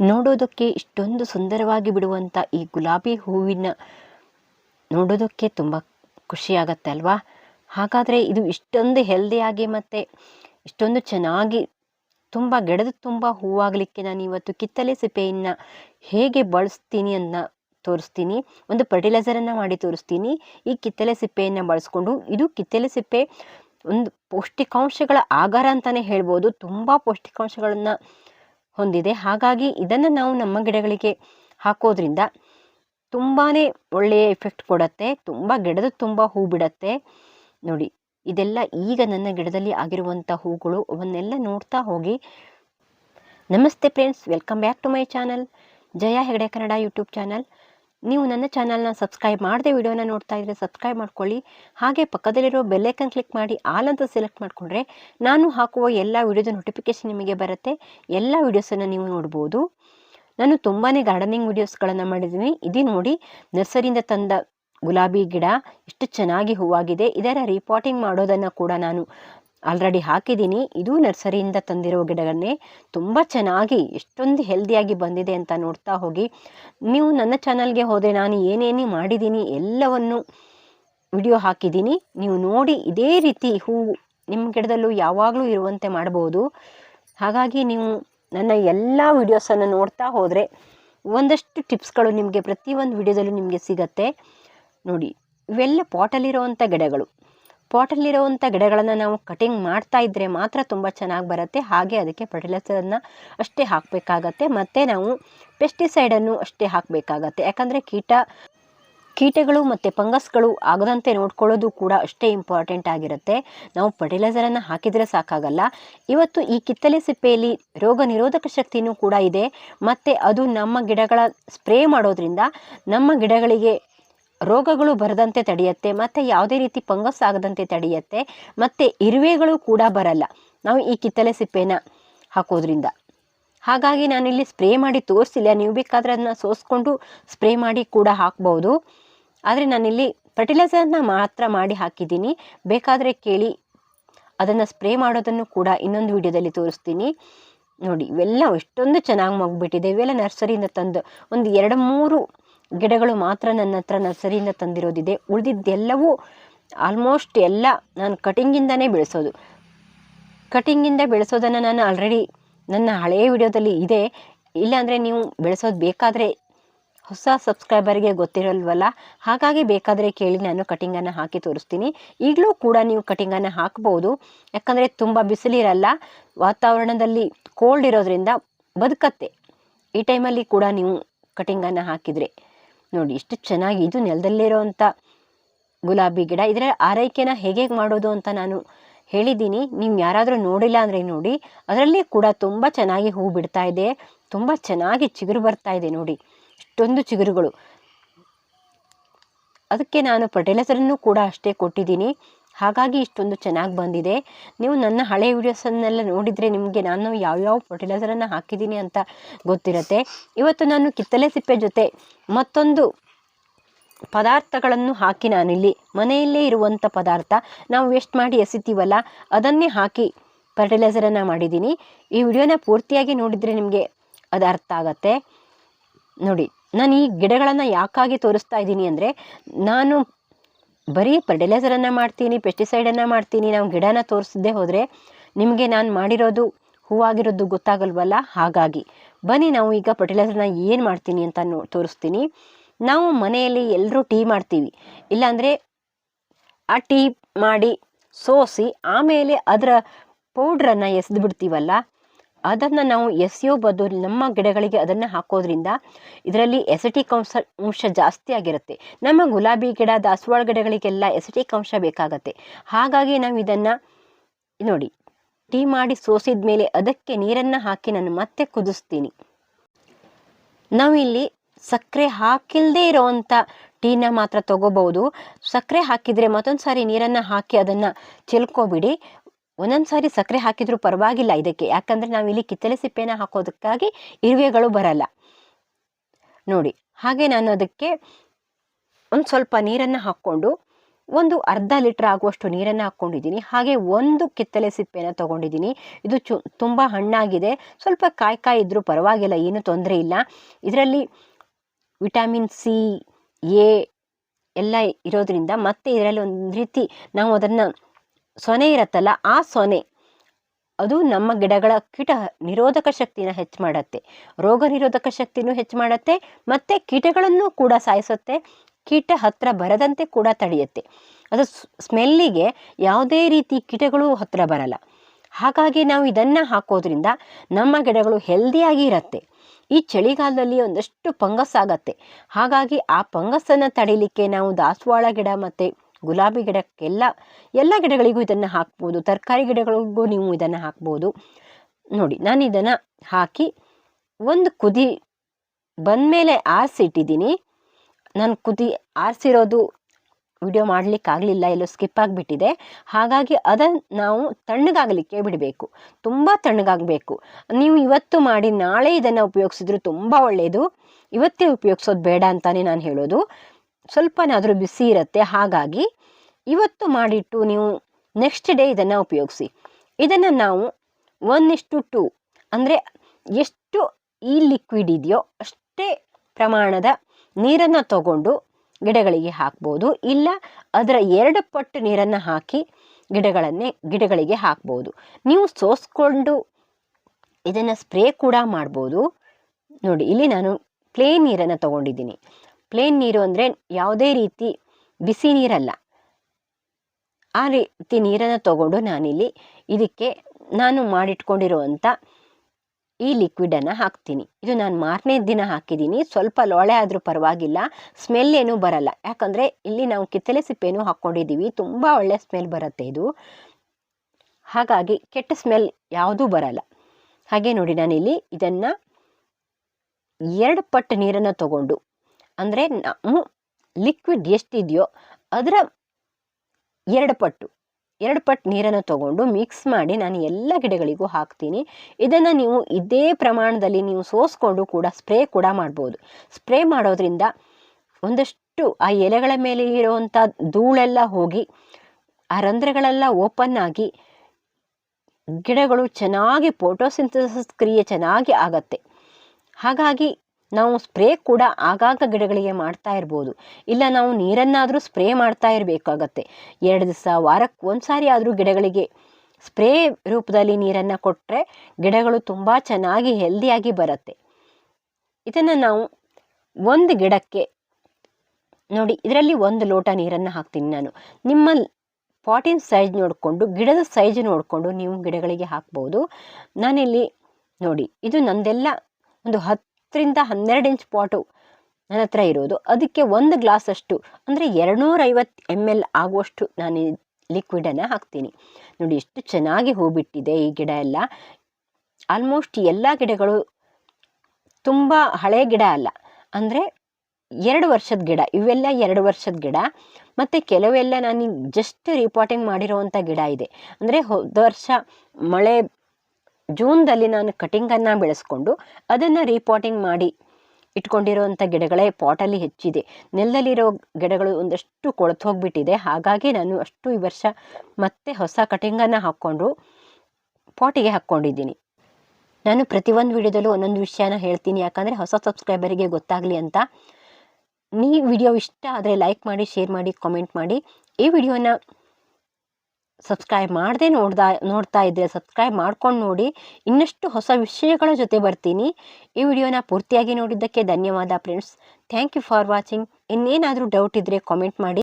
ನೋಡೋದಕ್ಕೆ ಇಷ್ಟೊಂದು ಸುಂದರವಾಗಿ ಬಿಡುವಂಥ ಈ ಗುಲಾಬಿ ಹೂವಿನ ನೋಡೋದಕ್ಕೆ ತುಂಬ ಖುಷಿಯಾಗತ್ತೆ ಅಲ್ವಾ? ಹಾಗಾದರೆ ಇದು ಇಷ್ಟೊಂದು ಹೆಲ್ದಿಯಾಗಿ ಮತ್ತು ಇಷ್ಟೊಂದು ಚೆನ್ನಾಗಿ ತುಂಬ ಗಿಡದ ತುಂಬ ಹೂವಾಗಲಿಕ್ಕೆ ನಾನು ಇವತ್ತು ಕಿತ್ತಲೆ ಸಿಪ್ಪೆಯನ್ನು ಹೇಗೆ ಬಳಸ್ತೀನಿ ಅಂತ ತೋರಿಸ್ತೀನಿ, ಒಂದು ಫರ್ಟಿಲೈಸರನ್ನು ಮಾಡಿ ತೋರಿಸ್ತೀನಿ. ಈ ಕಿತ್ತಲೆ ಸಿಪ್ಪೆಯನ್ನು ಬಳಸ್ಕೊಂಡು ಇದು ಕಿತ್ತಲೆ ಸಿಪ್ಪೆ ಒಂದು ಪೌಷ್ಟಿಕಾಂಶಗಳ ಆಗಾರ ಅಂತಲೇ ಹೇಳ್ಬೋದು. ತುಂಬ ಪೌಷ್ಟಿಕಾಂಶಗಳನ್ನು ಹೊಂದಿದೆ. ಹಾಗಾಗಿ ಇದನ್ನು ನಾವು ನಮ್ಮ ಗಿಡಗಳಿಗೆ ಹಾಕೋದ್ರಿಂದ ತುಂಬಾ ಒಳ್ಳೆಯ ಎಫೆಕ್ಟ್ ಕೊಡುತ್ತೆ, ತುಂಬ ಗಿಡದ ತುಂಬ ಹೂ ಬಿಡತ್ತೆ. ನೋಡಿ, ಇದೆಲ್ಲ ಈಗ ನನ್ನ ಗಿಡದಲ್ಲಿ ಆಗಿರುವಂಥ ಹೂಗಳು ಅವನ್ನೆಲ್ಲ ನೋಡ್ತಾ ಹೋಗಿ. ನಮಸ್ತೆ friends welcome back to my channel Jaya Hegde Kannada YouTube channel ನೀವು ನನ್ನ ಚಾನಲ್ನ ಸಬ್ಸ್ಕ್ರೈಬ್ ಮಾಡದೆ ವಿಡಿಯೋನ ನೋಡ್ತಾ ಇದ್ದರೆ ಸಬ್ಸ್ಕ್ರೈಬ್ ಮಾಡ್ಕೊಳ್ಳಿ. ಹಾಗೆ ಪಕ್ಕದಲ್ಲಿರೋ ಬೆಲ್ಲೈಕನ್ ಕ್ಲಿಕ್ ಮಾಡಿ ಆಲ್ ಅಂತ ಸೆಲೆಕ್ಟ್ ಮಾಡಿಕೊಂಡ್ರೆ ನಾನು ಹಾಕುವ ಎಲ್ಲ ವಿಡಿಯೋದ ನೋಟಿಫಿಕೇಶನ್ ನಿಮಗೆ ಬರುತ್ತೆ. ಎಲ್ಲ ವಿಡಿಯೋಸನ್ನು ನೀವು ನೋಡ್ಬೋದು. ನಾನು ತುಂಬಾ ಗಾರ್ಡನಿಂಗ್ ವಿಡಿಯೋಸ್ಗಳನ್ನು ಮಾಡಿದ್ದೀನಿ. ಇದು ನೋಡಿ ನರ್ಸರಿಯಿಂದ ತಂದ ಗುಲಾಬಿ ಗಿಡ ಎಷ್ಟು ಚೆನ್ನಾಗಿ ಹೂವಾಗಿದೆ. ಇದರ ರಿಪೋರ್ಟಿಂಗ್ ಮಾಡೋದನ್ನು ಕೂಡ ನಾನು ಆಲ್ರೆಡಿ ಹಾಕಿದ್ದೀನಿ. ಇದು ನರ್ಸರಿಯಿಂದ ತಂದಿರೋ ಗಿಡಗಳನ್ನೇ ತುಂಬ ಚೆನ್ನಾಗಿ, ಎಷ್ಟೊಂದು ಹೆಲ್ದಿಯಾಗಿ ಬಂದಿದೆ ಅಂತ ನೋಡ್ತಾ ಹೋಗಿ. ನೀವು ನನ್ನ ಚಾನಲ್ಗೆ ಹೋದರೆ ನಾನು ಏನೇನು ಮಾಡಿದ್ದೀನಿ ಎಲ್ಲವನ್ನು ವಿಡಿಯೋ ಹಾಕಿದ್ದೀನಿ. ನೀವು ನೋಡಿ ಇದೇ ರೀತಿ ಹೂವು ನಿಮ್ಮ ಗಿಡದಲ್ಲೂ ಯಾವಾಗಲೂ ಇರುವಂತೆ ಮಾಡ್ಬೋದು. ಹಾಗಾಗಿ ನೀವು ನನ್ನ ಎಲ್ಲ ವಿಡಿಯೋಸನ್ನು ನೋಡ್ತಾ ಹೋದರೆ ಒಂದಷ್ಟು ಟಿಪ್ಸ್ಗಳು ನಿಮಗೆ ಪ್ರತಿಯೊಂದು ವಿಡಿಯೋದಲ್ಲೂ ನಿಮಗೆ ಸಿಗತ್ತೆ. ನೋಡಿ, ಇವೆಲ್ಲ ಪಾಟಲ್ಲಿರುವಂಥ ಗಿಡಗಳು. ಪಾಟಲ್ಲಿರುವಂಥ ಗಿಡಗಳನ್ನು ನಾವು ಕಟಿಂಗ್ ಮಾಡ್ತಾ ಇದ್ದರೆ ಮಾತ್ರ ತುಂಬ ಚೆನ್ನಾಗಿ ಬರುತ್ತೆ. ಹಾಗೆ ಅದಕ್ಕೆ ಫರ್ಟಿಲೈಸರನ್ನು ಅಷ್ಟೇ ಹಾಕಬೇಕಾಗತ್ತೆ. ಮತ್ತು ನಾವು ಪೆಸ್ಟಿಸೈಡನ್ನು ಅಷ್ಟೇ ಹಾಕಬೇಕಾಗತ್ತೆ. ಯಾಕಂದರೆ ಕೀಟ, ಕೀಟಗಳು ಮತ್ತು ಫಂಗಸ್ಗಳು ಆಗದಂತೆ ನೋಡ್ಕೊಳ್ಳೋದು ಕೂಡ ಅಷ್ಟೇ ಇಂಪಾರ್ಟೆಂಟ್ ಆಗಿರುತ್ತೆ. ನಾವು ಫರ್ಟಿಲೈಸರನ್ನು ಹಾಕಿದರೆ ಸಾಕಾಗಲ್ಲ. ಇವತ್ತು ಈ ಕಿತ್ತಲೆ ಸಿಪ್ಪೆಯಲ್ಲಿ ರೋಗ ನಿರೋಧಕ ಶಕ್ತಿಯೂ ಕೂಡ ಇದೆ. ಮತ್ತು ಅದು ನಮ್ಮ ಗಿಡಗಳ ಸ್ಪ್ರೇ ಮಾಡೋದ್ರಿಂದ ನಮ್ಮ ಗಿಡಗಳಿಗೆ ರೋಗಗಳು ಬರದಂತೆ ತಡೆಯುತ್ತೆ, ಮತ್ತು ಯಾವುದೇ ರೀತಿ ಫಂಗಸ್ ಆಗದಂತೆ ತಡೆಯುತ್ತೆ, ಮತ್ತು ಇರುವೆಗಳು ಕೂಡ ಬರಲ್ಲ. ನಾವು ಈ ಕಿತ್ತಲೆ ಸಿಪ್ಪೆನ ಹಾಕೋದ್ರಿಂದ. ಹಾಗಾಗಿ ನಾನಿಲ್ಲಿ ಸ್ಪ್ರೇ ಮಾಡಿ ತೋರಿಸಿಲ್ಲ. ನೀವು ಬೇಕಾದರೆ ಅದನ್ನ ಸೋಸ್ಕೊಂಡು ಸ್ಪ್ರೇ ಮಾಡಿ ಕೂಡ ಹಾಕ್ಬೋದು. ಆದರೆ ನಾನಿಲ್ಲಿ ಫರ್ಟಿಲೈಸರ್ನ ಮಾತ್ರ ಮಾಡಿ ಹಾಕಿದ್ದೀನಿ. ಬೇಕಾದರೆ ಕೇಳಿ ಅದನ್ನು ಸ್ಪ್ರೇ ಮಾಡೋದನ್ನು ಕೂಡ ಇನ್ನೊಂದು ವಿಡಿಯೋದಲ್ಲಿ ತೋರಿಸ್ತೀನಿ. ನೋಡಿ, ಇವೆಲ್ಲ ಎಷ್ಟೊಂದು ಚೆನ್ನಾಗಿ ಮಗ್ಬಿಟ್ಟಿದೆ. ಇವೆಲ್ಲ ನರ್ಸರಿಯಿಂದ ತಂದು ಒಂದು ಎರಡು ಮೂರು ಗಿಡಗಳು ಮಾತ್ರ ನನ್ನ ಹತ್ರ ನರ್ಸರಿಯಿಂದ ತಂದಿರೋದಿದೆ. ಉಳಿದಿದ್ದೆಲ್ಲವೂ ಆಲ್ಮೋಸ್ಟ್ ಎಲ್ಲ ನಾನು ಕಟಿಂಗಿಂದನೇ ಬೆಳೆಸೋದು. ಕಟಿಂಗಿಂದ ಬೆಳೆಸೋದನ್ನು ನಾನು ಆಲ್ರೆಡಿ ನನ್ನ ಹಳೆಯ ವಿಡಿಯೋದಲ್ಲಿ ಇದೆ. ಇಲ್ಲಾಂದರೆ ನೀವು ಬೆಳೆಸೋದು ಬೇಕಾದರೆ ಹೊಸ ಸಬ್ಸ್ಕ್ರೈಬರ್ಗೆ ಗೊತ್ತಿರಲ್ವಲ್ಲ? ಹಾಗಾಗಿ ಬೇಕಾದರೆ ಕೇಳಿ ನಾನು ಕಟಿಂಗನ್ನು ಹಾಕಿ ತೋರಿಸ್ತೀನಿ. ಈಗಲೂ ಕೂಡ ನೀವು ಕಟಿಂಗನ್ನು ಹಾಕ್ಬೋದು. ಯಾಕಂದರೆ ತುಂಬ ಬಿಸಿಲಿರಲ್ಲ, ವಾತಾವರಣದಲ್ಲಿ ಕೋಲ್ಡ್ ಇರೋದ್ರಿಂದ ಬದುಕತ್ತೆ. ಈ ಟೈಮಲ್ಲಿ ಕೂಡ ನೀವು ಕಟಿಂಗನ್ನು ಹಾಕಿದರೆ. ನೋಡಿ, ಇಷ್ಟು ಚೆನ್ನಾಗಿ ಇದು ನೆಲದಲ್ಲಿರೋವಂಥ ಗುಲಾಬಿ ಗಿಡ. ಇದರ ಆರೈಕೆನ ಹೇಗೆ ಮಾಡೋದು ಅಂತ ನಾನು ಹೇಳಿದ್ದೀನಿ. ನೀವು ಯಾರಾದರೂ ನೋಡಿಲ್ಲ ಅಂದರೆ ನೋಡಿ. ಅದರಲ್ಲಿ ಕೂಡ ತುಂಬ ಚೆನ್ನಾಗಿ ಹೂ ಬಿಡ್ತಾ ಇದೆ. ತುಂಬ ಚೆನ್ನಾಗಿ ಚಿಗುರು ಬರ್ತಾ ಇದೆ ನೋಡಿ. ಇಷ್ಟೊಂದು ಚಿಗುರುಗಳು. ಅದಕ್ಕೆ ನಾನು ಫರ್ಟಿಲೈಸರನ್ನು ಕೂಡ ಅಷ್ಟೇ ಕೊಟ್ಟಿದ್ದೀನಿ. ಹಾಗಾಗಿ ಇಷ್ಟೊಂದು ಚೆನ್ನಾಗಿ ಬಂದಿದೆ. ನೀವು ನನ್ನ ಹಳೆ ವಿಡಿಯೋಸನ್ನೆಲ್ಲ ನೋಡಿದರೆ ನಿಮಗೆ ನಾನು ಯಾವ್ಯಾವ ಫರ್ಟಿಲೈಸರನ್ನು ಹಾಕಿದ್ದೀನಿ ಅಂತ ಗೊತ್ತಿರುತ್ತೆ. ಇವತ್ತು ನಾನು ಕಿತ್ತಲೆ ಸಿಪ್ಪೆ ಜೊತೆ ಮತ್ತೊಂದು ಪದಾರ್ಥಗಳನ್ನು ಹಾಕಿ ನಾನಿಲ್ಲಿ. ಮನೆಯಲ್ಲೇ ಇರುವಂಥ ಪದಾರ್ಥ. ನಾವು ವೇಸ್ಟ್ ಮಾಡಿ ಎಸಿತೀವಲ್ಲ, ಅದನ್ನೇ ಹಾಕಿ ಫರ್ಟಿಲೈಸರನ್ನು ಮಾಡಿದ್ದೀನಿ. ಈ ವಿಡಿಯೋನ ಪೂರ್ತಿಯಾಗಿ ನೋಡಿದರೆ ನಿಮಗೆ ಅದು ಅರ್ಥ ಆಗತ್ತೆ. ನೋಡಿ, ನಾನು ಈ ಗಿಡಗಳನ್ನು ಯಾಕಾಗಿ ತೋರಿಸ್ತಾ ಇದ್ದೀನಿ ಅಂದರೆ, ನಾನು ಬರೀ ಫರ್ಟಿಲೈಸರನ್ನು ಮಾಡ್ತೀನಿ ಪೆಸ್ಟಿಸೈಡನ್ನು ಮಾಡ್ತೀನಿ, ನಾವು ಗಿಡನ ತೋರಿಸದೇ ಹೋದರೆ ನಿಮಗೆ ನಾನು ಮಾಡಿರೋದು, ಹೂವಾಗಿರೋದು ಗೊತ್ತಾಗಲ್ವಲ್ಲ? ಹಾಗಾಗಿ. ಬನ್ನಿ ನಾವು ಈಗ ಫರ್ಟಿಲೈಸರ್ನ ಏನು ಮಾಡ್ತೀನಿ ಅಂತ ನೋ, ತೋರಿಸ್ತೀನಿ. ನಾವು ಮನೆಯಲ್ಲಿ ಎಲ್ಲರೂ ಟೀ ಮಾಡ್ತೀವಿ. ಇಲ್ಲಾಂದರೆ ಆ ಟೀ ಮಾಡಿ ಸೋಸಿ, ಆಮೇಲೆ ಅದರ ಪೌಡ್ರನ್ನು ಎಸೆದು ಬಿಡ್ತೀವಲ್ಲ ಅದನ್ನು ನಾವು ಎಸೆಯೋ ಬದಲು ನಮ್ಮ ಗಿಡಗಳಿಗೆ ಅದನ್ನು ಹಾಕೋದ್ರಿಂದ ಇದರಲ್ಲಿ ಎಸಿಟಿಕ್ ಅಂಶ ಅಂಶ ಜಾಸ್ತಿ ಆಗಿರುತ್ತೆ. ನಮ್ಮ ಗುಲಾಬಿ ಗಿಡ, ದಾಸವಾಳ ಗಿಡಗಳಿಗೆಲ್ಲ ಎಸಿಟಿಕ್ ಅಂಶ ಬೇಕಾಗತ್ತೆ. ಹಾಗಾಗಿ ನಾವು ಇದನ್ನು ನೋಡಿ, ಟೀ ಮಾಡಿ ಸೋಸಿದ ಮೇಲೆ ಅದಕ್ಕೆ ನೀರನ್ನು ಹಾಕಿ ನಾನು ಮತ್ತೆ ಕುದಿಸ್ತೀನಿ. ನಾವಿಲ್ಲಿ ಸಕ್ಕರೆ ಹಾಕಿಲ್ಲದೆ ಇರೋವಂಥ ಟೀನ ಮಾತ್ರ ತಗೋಬಹುದು. ಸಕ್ಕರೆ ಹಾಕಿದರೆ ಮತ್ತೊಂದು ಸಾರಿ ನೀರನ್ನು ಹಾಕಿ ಅದನ್ನು ಚೆಲ್ಕೊಬಿಡಿ. ಒಂದೊಂದು ಸಾರಿ ಸಕ್ಕರೆ ಹಾಕಿದರೂ ಪರವಾಗಿಲ್ಲ ಇದಕ್ಕೆ. ಯಾಕಂದರೆ ಇಲ್ಲಿ ಕಿತ್ತಲೆ ಸಿಪ್ಪೆನ ಹಾಕೋದಕ್ಕಾಗಿ ಇರುವೆಗಳು ಬರಲ್ಲ. ನೋಡಿ, ಹಾಗೆ ನಾನು ಅದಕ್ಕೆ ಒಂದು ಸ್ವಲ್ಪ ನೀರನ್ನು ಹಾಕ್ಕೊಂಡು ಒಂದು ಅರ್ಧ ಲೀಟ್ರ್ ಆಗುವಷ್ಟು ನೀರನ್ನು ಹಾಕ್ಕೊಂಡಿದ್ದೀನಿ. ಹಾಗೆ ಒಂದು ಕಿತ್ತಲೆ ಸಿಪ್ಪೆನ ತಗೊಂಡಿದ್ದೀನಿ. ಇದು ಚು, ತುಂಬ ಹಣ್ಣಾಗಿದೆ. ಸ್ವಲ್ಪ ಕಾಯಿ ಕಾಯಿ ಇದ್ದರೂ ಪರವಾಗಿಲ್ಲ, ಏನೂ ತೊಂದರೆ ಇಲ್ಲ. ಇದರಲ್ಲಿ ವಿಟಮಿನ್ ಸಿ, ಎ ಎಲ್ಲ ಇರೋದ್ರಿಂದ ಮತ್ತೆ ಇದರಲ್ಲಿ ಒಂದು ರೀತಿ ನಾವು ಅದನ್ನು ಸೊನೆ ಇರತ್ತಲ್ಲ, ಆ ಸೊನೆ. ಅದು ನಮ್ಮ ಗಿಡಗಳ ಕೀಟ ನಿರೋಧಕ ಶಕ್ತಿನ ಹೆಚ್ಚು ಮಾಡುತ್ತೆ. ರೋಗ ನಿರೋಧಕ ಶಕ್ತಿನೂ ಹೆಚ್ಚು ಮಾಡುತ್ತೆ, ಮತ್ತು ಕೀಟಗಳನ್ನು ಕೂಡ ಸಾಯಿಸುತ್ತೆ. ಕೀಟ ಹತ್ತಿರ ಬರದಂತೆ ಕೂಡ ತಡೆಯುತ್ತೆ. ಅದು ಸ್ಮೆಲ್ಲಿಗೆ ಯಾವುದೇ ರೀತಿ ಕೀಟಗಳು ಹತ್ತಿರ ಬರಲ್ಲ. ಹಾಗಾಗಿ ನಾವು ಇದನ್ನು ಹಾಕೋದ್ರಿಂದ ನಮ್ಮ ಗಿಡಗಳು ಹೆಲ್ದಿಯಾಗಿ ಇರುತ್ತೆ. ಈ ಚಳಿಗಾಲದಲ್ಲಿ ಒಂದಷ್ಟು ಫಂಗಸ್ ಆಗತ್ತೆ. ಹಾಗಾಗಿ ಆ ಫಂಗಸ್ಸನ್ನು ತಡಿಲಿಕ್ಕೆ ನಾವು ದಾಸವಾಳ ಗಿಡ ಮತ್ತು ಗುಲಾಬಿ ಗಿಡಕ್ಕೆಲ್ಲ ಎಲ್ಲ ಗಿಡಗಳಿಗೂ ಇದನ್ನು ಹಾಕ್ಬೋದು. ತರಕಾರಿ ಗಿಡಗಳಿಗೂ ನೀವು ಇದನ್ನು ಹಾಕ್ಬೋದು. ನೋಡಿ, ನಾನು ಇದನ್ನು ಹಾಕಿ ಒಂದು ಕುದಿ ಬಂದಮೇಲೆ ಆರಿಸಿಟ್ಟಿದ್ದೀನಿ. ನಾನು ಕುದಿ ಆರಿಸಿರೋದು ವಿಡಿಯೋ ಮಾಡಲಿಕ್ಕಾಗಲಿಲ್ಲ ಎಲ್ಲೋ ಸ್ಕಿಪ್ ಆಗಿಬಿಟ್ಟಿದೆ. ಹಾಗಾಗಿ ಅದನ್ನು ನಾವು ತಣ್ಣಗಾಗಲಿಕ್ಕೆ ಬಿಡಬೇಕು. ತುಂಬ ತಣ್ಣಗಾಗಬೇಕು. ನೀವು ಇವತ್ತು ಮಾಡಿ ನಾಳೆ ಇದನ್ನು ಉಪಯೋಗಿಸಿದ್ರು ತುಂಬ ಒಳ್ಳೆಯದು ಇವತ್ತೇ ಉಪಯೋಗಿಸೋದು ಬೇಡ ಅಂತಲೇ ನಾನು ಹೇಳೋದು. ಸ್ವಲ್ಪನಾದರೂ ಬಿಸಿ ಇರುತ್ತೆ. ಹಾಗಾಗಿ ಇವತ್ತು ಮಾಡಿಟ್ಟು ನೀವು ನೆಕ್ಸ್ಟ್ ಡೇ ಇದನ್ನು ಉಪಯೋಗಿಸಿ. ಇದನ್ನು ನಾವು ಒನ್ ಇಷ್ಟು ಟು ಅಂದರೆ ಎಷ್ಟು ಈ ಲಿಕ್ವಿಡ್ ಇದೆಯೋ ಅಷ್ಟೇ ಪ್ರಮಾಣದ ನೀರನ್ನು ತಗೊಂಡು ಗಿಡಗಳಿಗೆ ಹಾಕ್ಬೋದು. ಇಲ್ಲ, ಅದರ ಎರಡು ಪಟ್ಟು ನೀರನ್ನು ಹಾಕಿ ಗಿಡಗಳನ್ನೇ, ಗಿಡಗಳಿಗೆ ಹಾಕ್ಬೋದು. ನೀವು ಸೋಸ್ಕೊಂಡು ಇದನ್ನು ಸ್ಪ್ರೇ ಕೂಡ ಮಾಡ್ಬೋದು. ನೋಡಿ, ಇಲ್ಲಿ ನಾನು ಪ್ಲೇನ್ ನೀರನ್ನು ತಗೊಂಡಿದ್ದೀನಿ. ಪ್ಲೇನ್ ನೀರು ಅಂದರೆ ಯಾವುದೇ ರೀತಿ ಬಿಸಿ ನೀರಲ್ಲ. ಆ ರೀತಿ ನೀರನ್ನು ತಗೊಂಡು ನಾನಿಲ್ಲಿ ಇದಕ್ಕೆ ನಾನು ಮಾಡಿಟ್ಕೊಂಡಿರುವಂಥ ಈ ಲಿಕ್ವಿಡನ್ನು ಹಾಕ್ತೀನಿ. ಇದು ನಾನು ಮಾರನೇ ದಿನ ಹಾಕಿದ್ದೀನಿ. ಸ್ವಲ್ಪ ಲೋಳೆ ಆದರೂ ಪರವಾಗಿಲ್ಲ. ಸ್ಮೆಲ್ ಏನೂ ಬರಲ್ಲ. ಯಾಕಂದರೆ ಇಲ್ಲಿ ನಾವು ಕಿತ್ತಲೆ ಸಿಪ್ಪೆನೂ ಹಾಕ್ಕೊಂಡಿದ್ದೀವಿ. ತುಂಬ ಒಳ್ಳೆ ಸ್ಮೆಲ್ ಬರುತ್ತೆ ಇದು. ಹಾಗಾಗಿ ಕೆಟ್ಟ ಸ್ಮೆಲ್ ಯಾವುದೂ ಬರಲ್ಲ. ಹಾಗೆ ನೋಡಿ ನಾನಿಲ್ಲಿ ಇದನ್ನು ಎರಡು ಪಟ್ಟು ನೀರನ್ನು ತಗೊಂಡು ಅಂದರೆ ನಾವು ಲಿಕ್ವಿಡ್ ಎಷ್ಟಿದೆಯೋ ಅದರ ಎರಡು ಪಟ್ಟು ಎರಡು ಪಟ್ಟು ನೀರನ್ನು ತಗೊಂಡು ಮಿಕ್ಸ್ ಮಾಡಿ ನಾನು ಎಲ್ಲ ಗಿಡಗಳಿಗೂ ಹಾಕ್ತೀನಿ. ಇದನ್ನು ನೀವು ಇದೇ ಪ್ರಮಾಣದಲ್ಲಿ ನೀವು ಸೋಸ್ಕೊಂಡು ಕೂಡ ಸ್ಪ್ರೇ ಕೂಡ ಮಾಡ್ಬೋದು. ಸ್ಪ್ರೇ ಮಾಡೋದ್ರಿಂದ ಒಂದಷ್ಟು ಆ ಎಲೆಗಳ ಮೇಲೆ ಇರುವಂಥ ಧೂಳೆಲ್ಲ ಹೋಗಿ, ಆ ರಂಧ್ರಗಳೆಲ್ಲ ಓಪನ್ ಆಗಿ ಗಿಡಗಳು ಚೆನ್ನಾಗಿ ಫೋಟೋಸಿಂಥಸಿಸ್ ಕ್ರಿಯೆ ಚೆನ್ನಾಗಿ ಆಗತ್ತೆ. ಹಾಗಾಗಿ ನಾವು ಸ್ಪ್ರೇ ಕೂಡ ಆಗಾಗ ಗಿಡಗಳಿಗೆ ಮಾಡ್ತಾ ಇರ್ಬೋದು. ಇಲ್ಲ ನಾವು ನೀರನ್ನಾದರೂ ಸ್ಪ್ರೇ ಮಾಡ್ತಾ ಇರಬೇಕಾಗತ್ತೆ. ಎರಡು ದಿವಸ ವಾರಕ್ಕೆ ಒಂದು ಸಾರಿ ಆದರೂ ಗಿಡಗಳಿಗೆ ಸ್ಪ್ರೇ ರೂಪದಲ್ಲಿ ನೀರನ್ನು ಕೊಟ್ಟರೆ ಗಿಡಗಳು ತುಂಬ ಚೆನ್ನಾಗಿ ಹೆಲ್ದಿಯಾಗಿ ಬರುತ್ತೆ. ಇದನ್ನು ನಾವು ಒಂದು ಗಿಡಕ್ಕೆ ನೋಡಿ, ಇದರಲ್ಲಿ ಒಂದು ಲೋಟ ನೀರನ್ನು ಹಾಕ್ತೀನಿ ನಾನು. ನಿಮ್ಮ ಪಾಟಿನ ಸೈಜ್ ನೋಡಿಕೊಂಡು, ಗಿಡದ ಸೈಜ್ ನೋಡಿಕೊಂಡು ನೀವು ಗಿಡಗಳಿಗೆ ಹಾಕ್ಬೋದು. ನಾನಿಲ್ಲಿ ನೋಡಿ, ಇದು ನಂದೆಲ್ಲ ಒಂದು ಹತ್ತರಿಂದ ಹನ್ನೆರಡು ಇಂಚ್ ಪಾಟು ನನ್ನ ಹತ್ರ ಇರೋದು. ಅದಕ್ಕೆ ಒಂದು ಗ್ಲಾಸಷ್ಟು ಅಂದರೆ ಎರಡುನೂರೈವತ್ತು ಎಂ ಎಲ್ ಆಗುವಷ್ಟು ನಾನು ಲಿಕ್ವಿಡನ್ನು ಹಾಕ್ತೀನಿ. ನೋಡಿ, ಎಷ್ಟು ಚೆನ್ನಾಗಿ ಹೂ ಬಿಟ್ಟಿದೆ ಈ ಗಿಡ ಎಲ್ಲ. ಆಲ್ಮೋಸ್ಟ್ ಎಲ್ಲ ಗಿಡಗಳು ತುಂಬ ಹಳೆ ಗಿಡ ಅಲ್ಲ, ಅಂದರೆ ಎರಡು ವರ್ಷದ ಗಿಡ, ಇವೆಲ್ಲ ಎರಡು ವರ್ಷದ ಗಿಡ. ಮತ್ತು ಕೆಲವೆಲ್ಲ ನಾನು ಜಸ್ಟ್ ರೀಪೋರ್ಟಿಂಗ್ ಮಾಡಿರುವಂಥ ಗಿಡ ಇದೆ. ಅಂದರೆ ಹೋದ ವರ್ಷ ಮಳೆ ಜೂನ್ದಲ್ಲಿ ನಾನು ಕಟಿಂಗನ್ನು ಬೆಳೆಸ್ಕೊಂಡು ಅದನ್ನು ರೀಪಾಟಿಂಗ್ ಮಾಡಿ ಇಟ್ಕೊಂಡಿರುವಂಥ ಗಿಡಗಳೇ ಪಾಟಲ್ಲಿ ಹೆಚ್ಚಿದೆ. ನೆಲದಲ್ಲಿರೋ ಗಿಡಗಳು ಒಂದಷ್ಟು ಕೊಳೆತು ಹೋಗಿಬಿಟ್ಟಿದೆ. ಹಾಗಾಗಿ ನಾನು ಅಷ್ಟು ಈ ವರ್ಷ ಮತ್ತೆ ಹೊಸ ಕಟಿಂಗನ್ನು ಹಾಕ್ಕೊಂಡು ಪಾಟಿಗೆ ಹಾಕ್ಕೊಂಡಿದ್ದೀನಿ. ನಾನು ಪ್ರತಿಯೊಂದು ವಿಡಿಯೋದಲ್ಲೂ ಒಂದೊಂದು ವಿಷಯನ ಹೇಳ್ತೀನಿ. ಯಾಕಂದರೆ ಹೊಸ ಸಬ್ಸ್ಕ್ರೈಬರಿಗೆ ಗೊತ್ತಾಗಲಿ ಅಂತ. ನೀ ವಿಡಿಯೋ ಇಷ್ಟ ಆದರೆ ಲೈಕ್ ಮಾಡಿ, ಶೇರ್ ಮಾಡಿ ಕಾಮೆಂಟ್ ಮಾಡಿ. ಈ ವಿಡಿಯೋನ ಸಬ್ಸ್ಕ್ರೈಬ್ ಮಾಡದೆ ನೋಡ್ದಾ, ನೋಡ್ತಾ ಇದ್ದರೆ ಸಬ್ಸ್ಕ್ರೈಬ್ ಮಾಡ್ಕೊಂಡು ನೋಡಿ. ಇನ್ನಷ್ಟು ಹೊಸ ವಿಷಯಗಳ ಜೊತೆ ಬರ್ತೀನಿ. ಈ ವಿಡಿಯೋನ ಪೂರ್ತಿಯಾಗಿ ನೋಡಿದ್ದಕ್ಕೆ ಧನ್ಯವಾದ friends. Thank you for watching. ಇನ್ನೇನಾದರೂ ಡೌಟ್ ಇದ್ದರೆ ಕಾಮೆಂಟ್ ಮಾಡಿ.